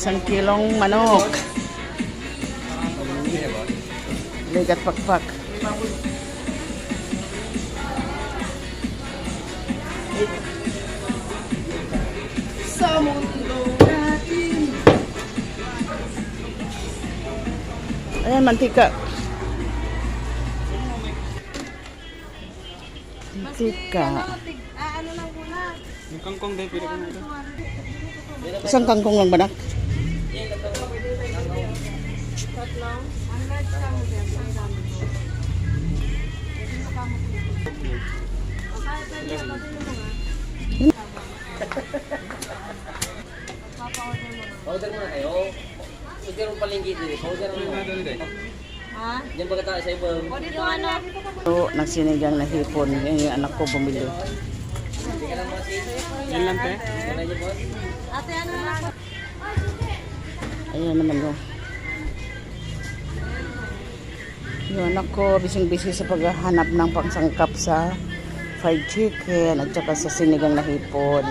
Isang kilong manok. Ligat pakpak. Sa mundo natin. Ayan, mantika. Mantika. Ah, ano lang muna. Yung kangkong din, pwede ko na ito. Isang kangkong lang ba na? Tatlong. Ang large ka mo dyan. Ang dami mo. Pwede mo mo. O, kahit pwede mo mo nga. Papa-order mo nga. Powder kayo. Rin palinggi dito. Powder mo. Ha? Diyan ba ka sa ibang? O, dito ano? Ito, nagsinigang na hipon. Yan yung anak ko bumili. Yan lang, te. Ate, ano lang? Ayan naman yung yung anak ko bising-busy sa paghahanap ng pangsangkap sa fried chicken at saka sa sinigang na hipon.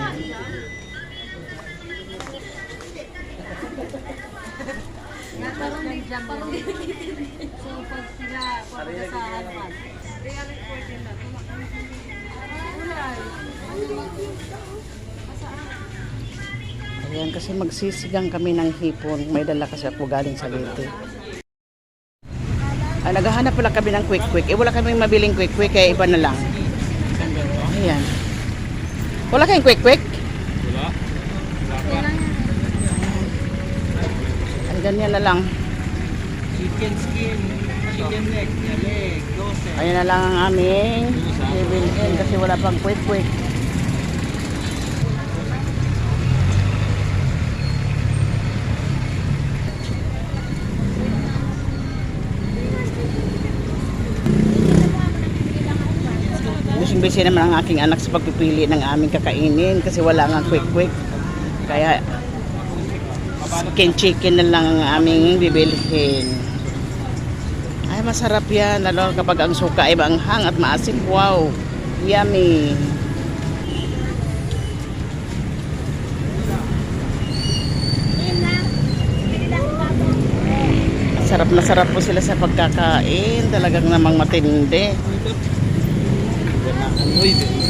Ayan, kasi magsisigang kami ng hipon. May dala kasi ako galing sa Leyte. Ay, naghahanap pala kami ng quick-quick. Eh, wala kaming mabiling quick-quick, kaya iba na lang. Ayan. Wala kayong quick-quick? Wala. Ay, ganyan na lang. Chicken skin, chicken neck, leg, dose. Ayan na lang ang aming bibilhin kasi wala pang quick-quick. Busy-busy naman ang aking anak sa pagpipili ng aming kakainin kasi wala nga quick-quick. Kaya skin chicken na lang ang aming bibilhin. Ay, masarap yan. Lalo kapag ang suka ay maanghang at maasim. Wow! Yummy! Sarap na sarap po sila sa pagkakain. Talagang namang matindi. Muy it.